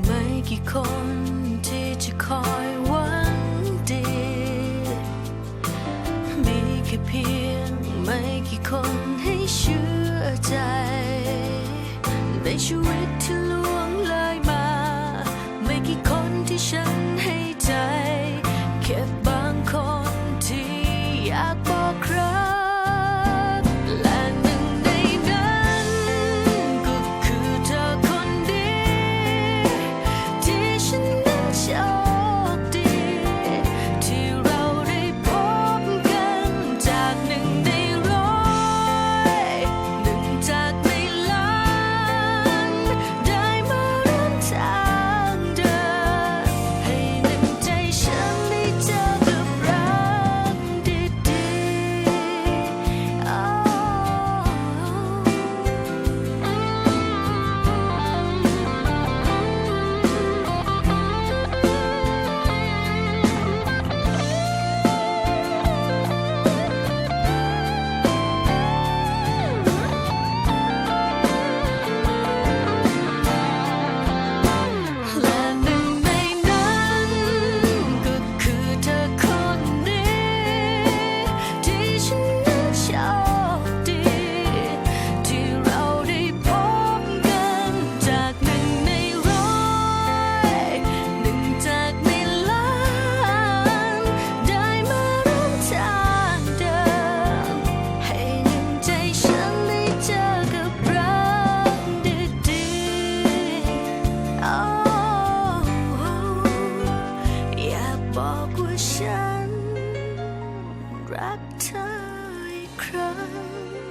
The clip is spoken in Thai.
ไม่กี่คนที่จะคอยหวังดี มีแค่เพียงไม่กี่คนให้เชื่อใจ ในชีวิตที่ล่วงเลยมา ไม่กี่คนที่ฉันให้ใจ แค่บางคนที่อยากบอกใคร อย่าบอกว่าฉันรักเธออีกครั้ง